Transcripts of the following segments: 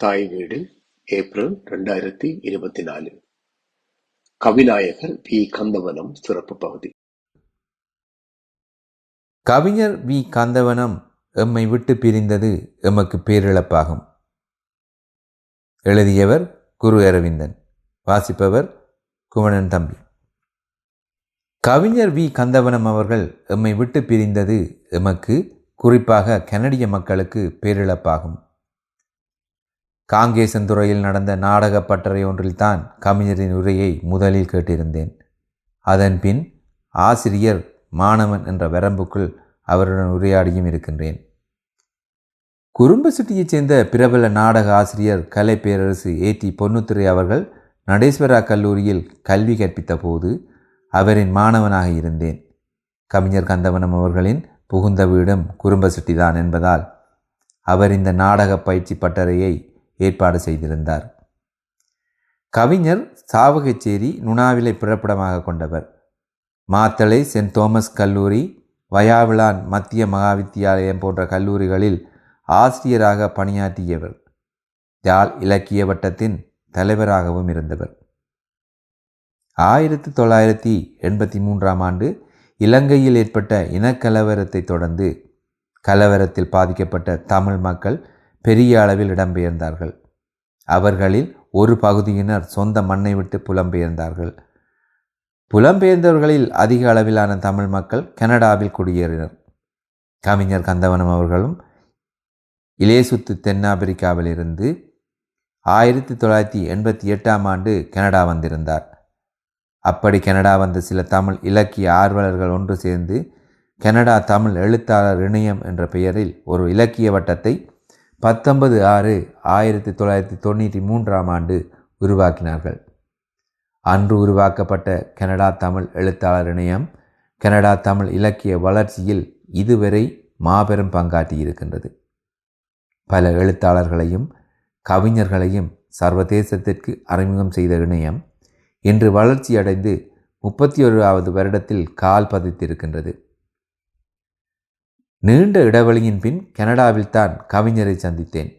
தாய் வீடு ஏப்ரல் ரெண்டாயிரத்தி இருபத்தி நாலு. கவிநாயகர் வி. கந்தவனம் சிறப்பு பகுதி. கவிஞர் வி. கந்தவனம் எம்மை விட்டு பிரிந்தது எமக்கு பேரிழப்பாகும். எழுதியவர் குரு அரவிந்தன். வாசிப்பவர் குமணன் தம்பி. கவிஞர் வி. கந்தவனம் அவர்கள் எம்மை விட்டு பிரிந்தது எமக்கு குறிப்பாக கனடிய மக்களுக்கு பேரிழப்பாகும். காங்கேசந்துறையில் நடந்த நாடக பட்டறை ஒன்றில்தான் கவிஞரின் உரையை முதலில் கேட்டிருந்தேன். அதன்பின் ஆசிரியர் மாணவன் என்ற வரம்புக்குள் அவருடன் உரையாடியும் இருக்கின்றேன். குறும்பு சிட்டியைச் சேர்ந்த பிரபல நாடக ஆசிரியர் கலை பேரரசு ஏ. டி. பொன்னுத்துறை அவர்கள் நடேஸ்வரா கல்லூரியில் கல்வி கற்பித்த போது அவரின் மாணவனாக இருந்தேன். கவிஞர் கந்தவனம் அவர்களின் புகுந்த வீடும் குறும்ப சிட்டிதான் என்பதால் அவர் இந்த நாடக பயிற்சி பட்டறையை ஏற்பாடு செய்திருந்தார். கவிஞர் சாவகச்சேரி நுணாவிலை பிறப்பிடமாக கொண்டவர். மாத்தளை சென்ட் தோமஸ் கல்லூரி வயாவிளான் மத்திய மகாவித்தியாலயம் போன்ற கல்லூரிகளில் ஆசிரியராக பணியாற்றியவர். யாழ் இலக்கிய வட்டத்தின் தலைவராகவும் இருந்தவர். ஆயிரத்தி தொள்ளாயிரத்தி எண்பத்தி மூன்றாம் ஆண்டு இலங்கையில் ஏற்பட்ட இனக்கலவரத்தை தொடர்ந்து கலவரத்தில் பாதிக்கப்பட்ட தமிழ் மக்கள் பெரிய அளவில் இடம்பெயர்ந்தார்கள். அவர்களில் ஒரு பகுதியினர் சொந்த மண்ணை விட்டு புலம்பெயர்ந்தார்கள். புலம்பெயர்ந்தவர்களில் அதிக அளவிலான தமிழ் மக்கள் கனடாவில் குடியேறினர். கவிஞர் கந்தவனம் அவர்களும் இலேசுத்து தென்னாப்பிரிக்காவிலிருந்து ஆயிரத்தி தொள்ளாயிரத்தி எண்பத்தி எட்டாம் ஆண்டு கனடா வந்திருந்தார். அப்படி கனடா வந்த சில தமிழ் இலக்கிய ஆர்வலர்கள் ஒன்று சேர்ந்து கனடா தமிழ் எழுத்தாளர் இணையம் என்ற பெயரில் ஒரு இலக்கிய வட்டத்தை பத்தொன்பது ஆறு ஆயிரத்தி தொள்ளாயிரத்தி தொண்ணூற்றி மூன்றாம் ஆண்டு உருவாக்கினார்கள். அன்று உருவாக்கப்பட்ட கனடா தமிழ் எழுத்தாளர் இணையம் கனடா தமிழ் இலக்கிய வளர்ச்சியில் இதுவரை மாபெரும் பங்காற்றியிருக்கின்றது பல எழுத்தாளர்களையும் கவிஞர்களையும் சர்வதேசத்திற்கு அறிமுகம் செய்த இணையம் இன்று வளர்ச்சியடைந்து முப்பத்தி ஒருவது வருடத்தில் கால் பதித்திருக்கின்றது. நீண்ட இடைவெளியின் பின் கனடாவில் தான் கவிஞரை சந்தித்தேன்.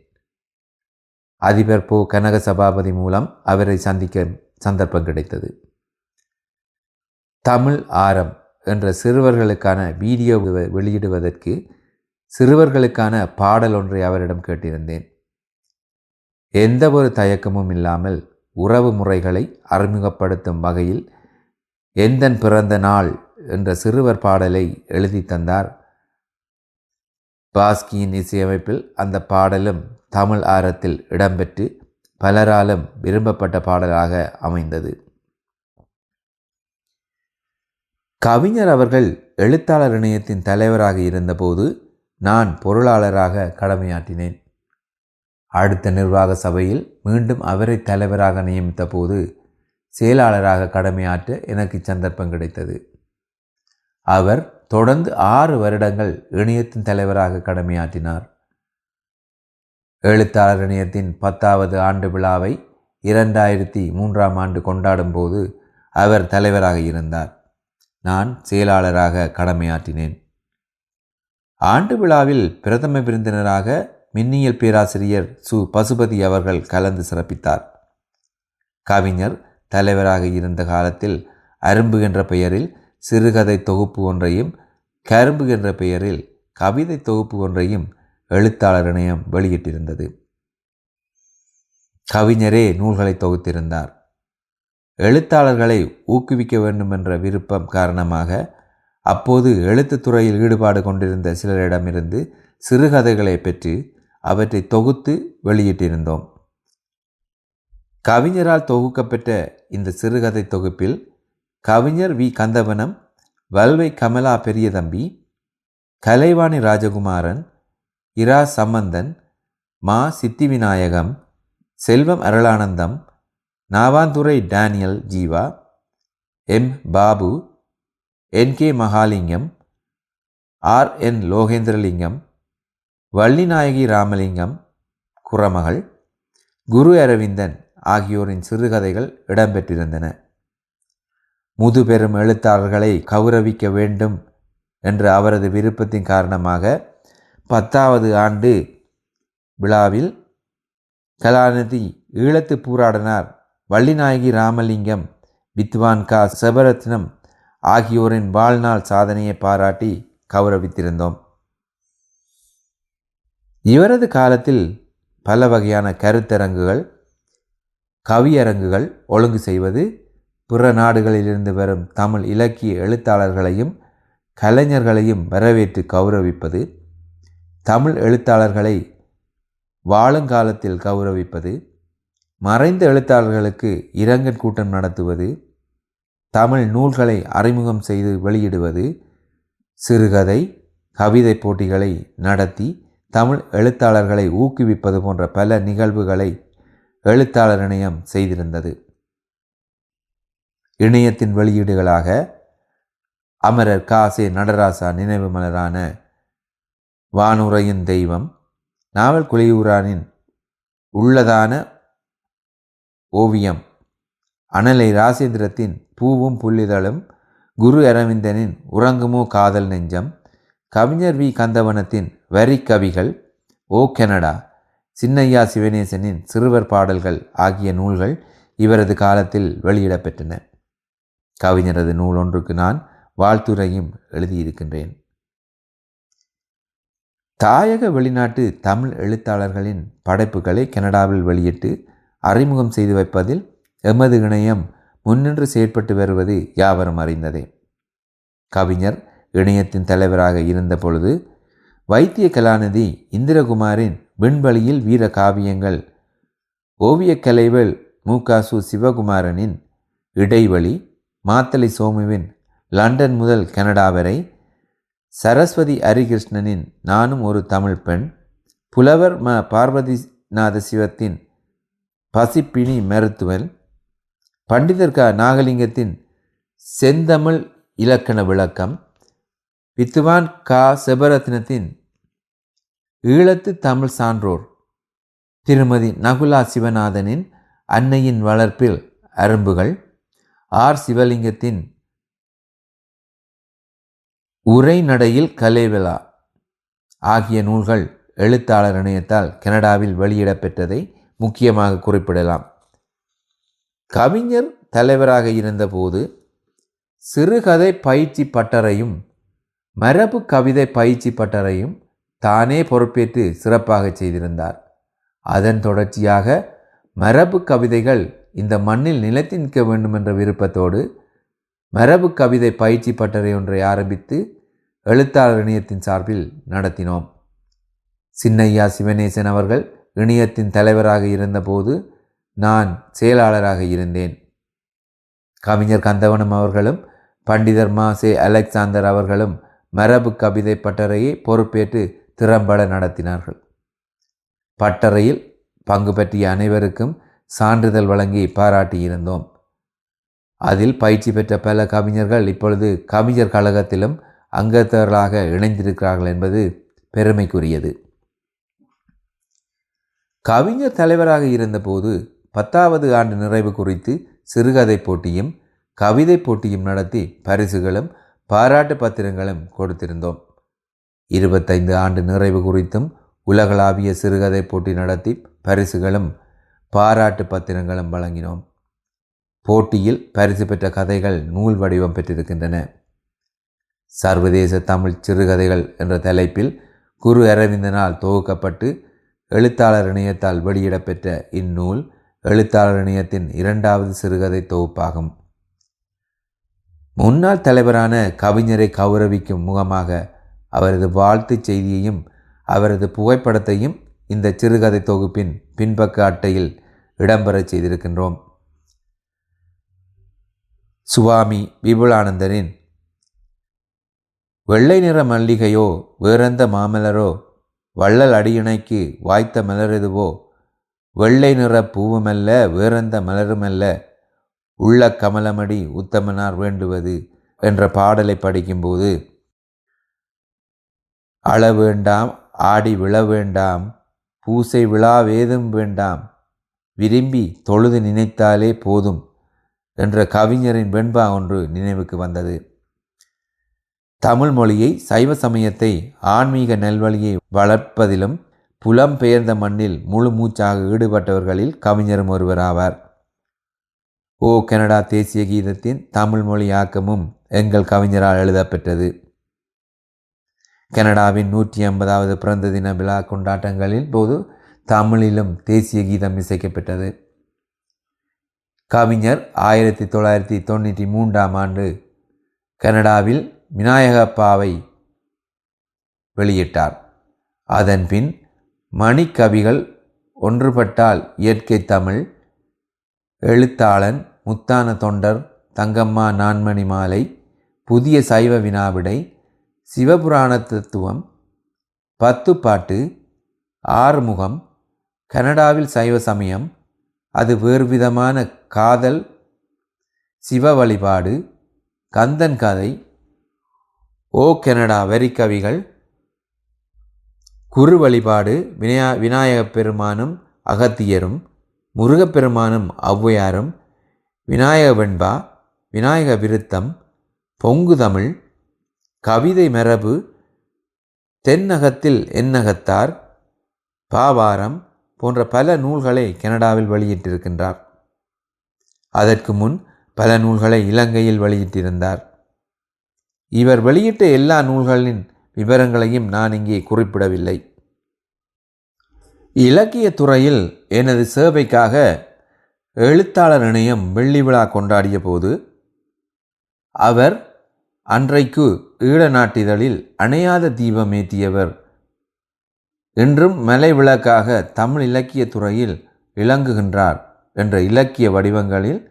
அதிபர் போ கனக சபாபதி மூலம் அவரை சந்திக்க சந்தர்ப்பம் கிடைத்தது. தமிழ் ஆரம் என்ற சிறுவர்களுக்கான வீடியோ வெளியிடுவதற்கு சிறுவர்களுக்கான பாடல் ஒன்றை அவரிடம் கேட்டிருந்தேன். எந்த ஒரு தயக்கமும் இல்லாமல் உறவு முறைகளை அறிமுகப்படுத்தும் வகையில் எந்தன் பிறந்த நாள் என்ற சிறுவர் பாடலை எழுதி தந்தார் பாஸ்கியின் இசையமைப்பில் அந்த பாடலும் தமிழ் ஆரத்தில் இடம்பெற்று பலராலும் விரும்பப்பட்ட பாடலாக அமைந்தது. கவிஞர் அவர்கள் எழுத்தாளர் இணையத்தின் தலைவராக இருந்தபோது நான் பொருளாளராக கடமையாற்றினேன். அடுத்த நிர்வாக சபையில் மீண்டும் அவரை தலைவராக நியமித்த போது செயலாளராக கடமையாற்ற எனக்கு சந்தர்ப்பம் கிடைத்தது. அவர் தொடர்ந்து ஆறு வருடங்கள் இணையத்தின் தலைவராக கடமையாற்றினார். எழுத்தாளர் இணையத்தின் பத்தாவது ஆண்டு விழாவை இரண்டாயிரத்தி மூன்றாம் ஆண்டு கொண்டாடும் போது அவர் தலைவராக இருந்தார். நான் செயலாளராக கடமையாற்றினேன். ஆண்டு விழாவில் பிரதம விருந்தினராக மின்னியல் பேராசிரியர் சு. பசுபதி அவர்கள் கலந்து சிறப்பித்தார். கவிஞர் தலைவராக இருந்த காலத்தில் அரும்பு என்ற பெயரில் சிறுகதை தொகுப்பு ஒன்றையும் கரும்பு என்ற பெயரில் கவிதை தொகுப்பு ஒன்றையும் எழுத்தாளர் இணையம் வெளியிட்டிருந்தது. கவிஞரே நூல்களை தொகுத்திருந்தார். எழுத்தாளர்களை ஊக்குவிக்க வேண்டும் என்ற விருப்பம் காரணமாக அப்போது எழுத்துத்துறையில் ஈடுபாடு கொண்டிருந்த சிலரிடமிருந்து சிறுகதைகளை பெற்று அவற்றை தொகுத்து வெளியிட்டிருந்தோம். கவிஞரால் தொகுக்கப்பெற்ற இந்த சிறுகதை தொகுப்பில் கவிஞர் வி. கந்தவனம் வல்வை கமலா பெரியதம்பி கலைவாணி ராஜகுமாரன் இரா. சம்பந்தன் மா. Sithi Vinayagam Selvam Arulanandam Navanthurai Daniel Jeeva M. Babu N. K. Mahalingam R. N. Logendralingam Vallinayagi Ramalingam Kuramagal குரு. அரவிந்தன் ஆகியோரின் சிறுகதைகள் இடம்பெற்றிருந்தன. முதுபெரும் எழுத்தாளர்களை கௌரவிக்க வேண்டும் என்ற அவரது விருப்பத்தின் காரணமாக பத்தாவது ஆண்டு விழாவில் கலாநிதி ஈழத்து பூராடனார். வள்ளிநாயகி ராமலிங்கம் வித்வான் கா. செபரத்னம் ஆகியோரின் வாழ்நாள் சாதனையை பாராட்டி கௌரவித்திருந்தோம். இவரது காலத்தில் பல வகையான கருத்தரங்குகள் கவியரங்குகள் ஒழுங்கு செய்வது பிற நாடுகளிலிருந்து வரும் தமிழ் இலக்கிய எழுத்தாளர்களையும் கலைஞர்களையும் வரவேற்று கௌரவிப்பது தமிழ் எழுத்தாளர்களை வாழுங்காலத்தில் கௌரவிப்பது மறைந்த எழுத்தாளர்களுக்கு இரங்கல் கூட்டம் நடத்துவது தமிழ் நூல்களை அறிமுகம் செய்து வெளியிடுவது சிறுகதை கவிதை போட்டிகளை நடத்தி தமிழ் எழுத்தாளர்களை ஊக்குவிப்பது போன்ற பல நிகழ்வுகளை எழுத்தாளர் இணையம் செய்திருந்தது. இணையத்தின் வெளியீடுகளாக அமரர் காசே நடராசா நினைவு மலரான வானுரையின் தெய்வம் நாவல் குலையூரானின் உள்ளதான ஓவியம் அனலை ராசேந்திரத்தின் பூவும் புள்ளிதழும் குரு அரவிந்தனின் உறங்குமோ காதல் நெஞ்சம் கவிஞர் வி. கந்தவனத்தின் வரி கவிகள் ஓ. கனடா சின்னையா சிவனேசனின் சிறுவர் பாடல்கள் ஆகிய நூல்கள் இவரது காலத்தில் வெளியிடப்பெற்றன. கவிஞரது நூல் ஒன்றுக்கு நான் வாழ்த்துரையும் எழுதியிருக்கின்றேன். தாயக வெளிநாட்டு தமிழ் எழுத்தாளர்களின் படைப்புகளை கனடாவில் வெளியிட்டு அறிமுகம் செய்து வைப்பதில் எமது இணையம் முன்னின்று செயற்பட்டு வருவது யாவரும் அறிந்ததே. கவிஞர் இணையத்தின் தலைவராக இருந்த பொழுது வைத்திய கலாநிதி இந்திரகுமாரின் விண்வெளியில் வீர காவியங்கள் ஓவியக் கலைவல் மூகாசு சிவகுமாரனின் இடைவெளி மாத்தலை சோமுவின் லண்டன் முதல் கனடா வரை சரஸ்வதி ஹரிகிருஷ்ணனின் நானும் ஒரு தமிழ் பெண். புலவர் ம பார்வதிநாத சிவத்தின் பசிப்பினி மருத்துவன். பண்டிதர் க நாகலிங்கத்தின் செந்தமிழ் இலக்கண விளக்கம். வித்துவான் கா செபரத்னத்தின் ஈழத்து தமிழ் சான்றோர். திருமதி நகுலா சிவநாதனின் அன்னையின் வளர்ப்பில் அரும்புகள். ஆர். சிவலிங்கத்தின் உரைநடையில் கலைவிழா ஆகிய நூல்கள் எழுத்தாளர் இணையத்தால் கனடாவில் வெளியிடப்பெற்றதை முக்கியமாக குறிப்பிடலாம். கவிஞர் தலைவராக இருந்தபோது சிறுகதை பயிற்சி பட்டறையும் மரபு கவிதை பயிற்சி பட்டறையும் தானே பொறுப்பேற்று சிறப்பாக செய்திருந்தார். அதன் தொடர்ச்சியாக மரபு கவிதைகள் இந்த மண்ணில் நிலைத்து நிற்க வேண்டும் என்ற விருப்பத்தோடு மரபு கவிதை பயிற்சி பட்டறை ஒன்றை ஆரம்பித்து எழுத்தாளர் இணையத்தின் சார்பில் நடத்தினோம். சின்னையா சிவனேசன் அவர்கள் இணையத்தின் தலைவராக இருந்தபோது நான் செயலாளராக இருந்தேன். கவிஞர் கந்தவனம் அவர்களும் பண்டிதர் மா சே அலெக்சாந்தர் அவர்களும் மரபு கவிதை பட்டறையை பொறுப்பேற்று திறம்பட நடத்தினார்கள். பட்டறையில் பங்கு பற்றிய அனைவருக்கும் சான்றிதழ் வழங்கி பாராட்டியிருந்தோம். அதில் பயிற்சி பெற்ற பல கவிஞர்கள் இப்பொழுது கவிஞர் கழகத்திலும் அங்கத்தவர்களாக இணைந்திருக்கிறார்கள் என்பது பெருமைக்குரியது. கவிஞர் தலைவராக இருந்தபோது பத்தாவது ஆண்டு நிறைவு குறித்து சிறுகதை போட்டியும் கவிதை போட்டியும் நடத்தி பரிசுகளும் பாராட்டு பத்திரங்களும் கொடுத்திருந்தோம். இருபத்தைந்து ஆண்டு நிறைவு குறித்தும் உலகளாவிய சிறுகதை போட்டி நடத்தி பரிசுகளும் பாராட்டு பத்திரங்களும் வழங்கினோம். போட்டியில் பரிசு பெற்ற கதைகள் நூல் வடிவம் பெற்றிருக்கின்றன. சர்வதேச தமிழ் சிறுகதைகள் என்ற தலைப்பில் குரு அரவிந்தனால் தொகுக்கப்பட்டு எழுத்தாளர் இணையத்தால் வெளியிடப்பெற்ற இந்நூல் எழுத்தாளர் இணையத்தின் இரண்டாவது சிறுகதை தொகுப்பாகும். முன்னாள் தலைவரான கவிஞரை கௌரவிக்கும் முகமாக அவரது வாழ்த்துச் செய்தியையும் அவரது புகைப்படத்தையும் இந்த சிறுகதை தொகுப்பின் பின்பக்க அட்டையில் இடம்பெறச் செய்திருக்கின்றோம். சுவாமி விபுலானந்தரின் வெள்ளை நிற மல்லிகையோ வேறெந்த மாமலரோ வள்ளல் அடியிணைக்கு வாய்த்த மலரெதுவோ வெள்ளை நிற பூவுமல்ல வேறெந்த மலருமல்ல உள்ள கமலமடி உத்தமனார் வேண்டுவது என்ற பாடலை படிக்கும்போது அள வேண்டாம் ஆடி விழ வேண்டாம் பூசை விழா வேதம் வேண்டாம். விரும்பி தொழுது நினைத்தாலே போதும் என்ற கவிஞரின் வெண்பா ஒன்று நினைவுக்கு வந்தது. தமிழ் மொழியை சைவ சமயத்தை ஆன்மீக நல்வழியை வளர்ப்பதிலும் புலம்பெயர்ந்த மண்ணில் முழு மூச்சாக ஈடுபட்டவர்களில் கவிஞரும் ஒருவராவார். ஓ கனடா தேசிய கீதத்தின் தமிழ் மொழியாக்கமும் எங்கள் கவிஞரால் எழுதப்பெற்றது. கனடாவின் நூற்றி ஐம்பதாவது பிறந்த தின விழா கொண்டாட்டங்களின் போது தமிழிலும் தேசிய கீதம் இசைக்கப்பட்டது கவிஞர் ஆயிரத்தி தொள்ளாயிரத்தி தொண்ணூற்றி மூன்றாம் ஆண்டு கனடாவில் விநாயகப்பாவை வெளியிட்டார். அதன்பின் மணிக்கவிகள் ஒன்றுபட்டால் இயற்கை தமிழ் எழுத்தாளன் முத்தான தொண்டர் தங்கம்மா நான்மணி மாலை புதிய சைவ வினாவிடை சிவபுராண தத்துவம் பத்து பாட்டு ஆறுமுகம் கனடாவில் சைவ சமயம் அது வேறுவிதமான காதல் சிவ வழிபாடு கந்தன் கதை ஓ கனடா வரிக்கவிகள் குரு வழிபாடு வினயா விநாயகப் பெருமானும் அகத்தியரும் முருகப்பெருமானும் ஔவையாரும் விநாயக வெண்பா விநாயக விருத்தம் பொங்கு தமிழ் கவிதை மரபு தென்னகத்தில் எண்ணகத்தார் பாவாரம் போன்ற பல நூல்களை கனடாவில் வெளியிட்டிருக்கின்றார். அதற்கு முன் பல நூல்களை இலங்கையில் வெளியிட்டிருந்தார். இவர் வெளியிட்ட எல்லா நூல்களின் விவரங்களையும் நான் இங்கே குறிப்பிடவில்லை. இலக்கிய துறையில் எனது சேவைக்காக எழுத்தாளர் இணையம் வெள்ளி விழா கொண்டாடிய போது அவர் அன்றைக்கு ஈழ நாட்டிதழில் அணையாத தீபமேத்தியவர் என்றும் இன்றும் மலை விளக்காக தமிழ் இலக்கிய துறையில் விளங்குகின்றார் என்ற இலக்கிய வடிவங்களில்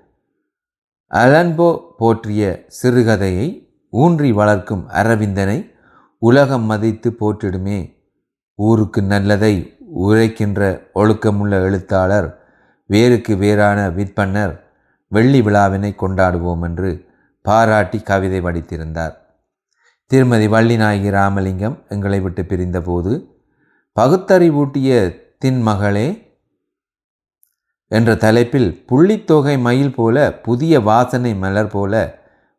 அலன்போ போற்றிய சிறுகதையை ஊன்றி வளர்க்கும் அரவிந்தனை உலகம் மதித்து போற்றிடுமே ஊருக்கு நல்லதை உரைக்கின்ற ஒழுக்கமுள்ள எழுத்தாளர் வேருக்கு வேறான விற்பன்னர் வெள்ளி விழாவினை கொண்டாடுவோம் என்று பாராட்டி கவிதை படித்திருந்தார். திருமதி வள்ளிநாயகி ராமலிங்கம் எங்களை விட்டு பிரிந்தபோது பகுத்தறிவூட்டிய தின்மகளே என்ற தலைப்பில் புள்ளித்தொகை மயில் போல புதிய வாசனை மலர் போல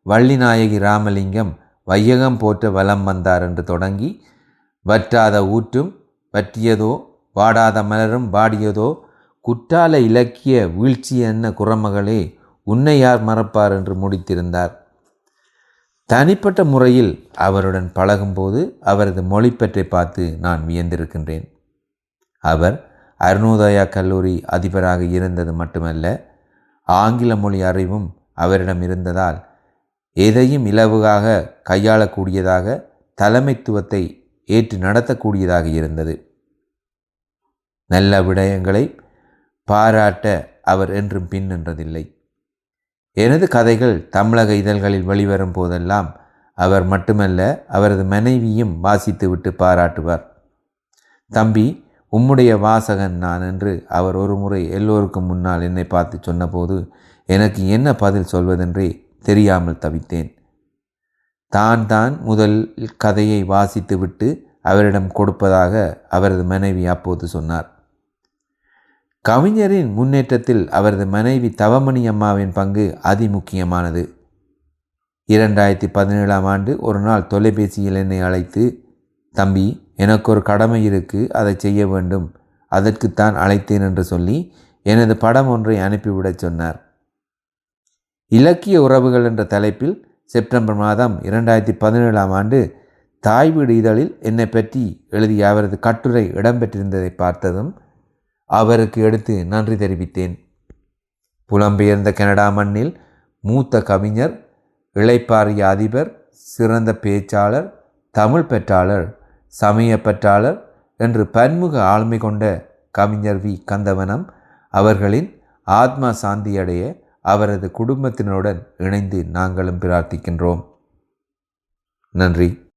வள்ளிநாயகி ராமலிங்கம் வையகம் போற்ற வலம் வந்தார் என்று தொடங்கி வற்றாத ஊற்றும் வற்றியதோ வாடாத மலரும் வாடியதோ குற்றால இலக்கிய வீழ்ச்சி என்ன குரமகளே உன்னை யார் மறப்பார்? என்று முடித்திருந்தார். தனிப்பட்ட முறையில் அவருடன் பழகும்போது அவரது மொழி பற்றி பார்த்து நான் வியந்திருக்கின்றேன். அவர் அருணோதயா கல்லூரி அதிபராக இருந்தது மட்டுமல்ல ஆங்கில மொழி அறிவும் அவரிடம் இருந்ததால் எதையும் இலவுகாக கையாளக்கூடியதாக தலைமைத்துவத்தை ஏற்று நடத்தக்கூடியதாக இருந்தது. நல்ல விடயங்களை பாராட்ட அவர் என்றும் பின் நின்றதில்லை. எனது கதைகள் தமிழக இதழ்களில் வெளிவரும் போதெல்லாம் அவர் மட்டுமல்ல அவரது மனைவியும் வாசித்துவிட்டு பாராட்டுவார். தம்பி உம்முடைய வாசகன் நான் என்று அவர் ஒரு முறை எல்லோருக்கும் முன்னால் என்னை பார்த்து சொன்னபோது எனக்கு என்ன பதில் சொல்வதென்றே தெரியாமல் தவித்தேன். தான் தான் முதல் கதையை வாசித்துவிட்டு அவரிடம் கொடுப்பதாக அவரது மனைவி அப்போது சொன்னார். கவிஞரின் முன்னேற்றத்தில் அவரது மனைவி தவமணி அம்மாவின் பங்கு அதிமுக்கியமானது. இரண்டாயிரத்தி பதினேழாம் ஆண்டு ஒரு நாள் தொலைபேசியில் என்னை அழைத்து தம்பி எனக்கு ஒரு கடமை இருக்கு அதை செய்ய வேண்டும். அதற்குத்தான் அழைத்தேன் என்று சொல்லி எனது படம் ஒன்றை அனுப்பிவிடச் சொன்னார். இலக்கிய உறவுகள் என்ற தலைப்பில் செப்டம்பர் மாதம் இரண்டாயிரத்தி பதினேழாம் ஆண்டு தாய் வீடு இதழில் என்னை பற்றி எழுதிய அவரது கட்டுரை இடம்பெற்றிருந்ததை பார்த்ததும் அவருக்கு எடுத்து நன்றி தெரிவித்தேன். புலம்பெயர்ந்த கனடா மண்ணில் மூத்த கவிஞர் இளைப்பாறிய அதிபர் சிறந்த பேச்சாளர் தமிழ் பெற்றாளர் சமய பெற்றாளர் என்று பன்முக ஆளுமை கொண்ட கவிஞர் வி. கந்தவனம் அவர்களின் ஆத்மா சாந்தியடைய அவரது குடும்பத்தினருடன் இணைந்து நாங்களும் பிரார்த்திக்கின்றோம். நன்றி.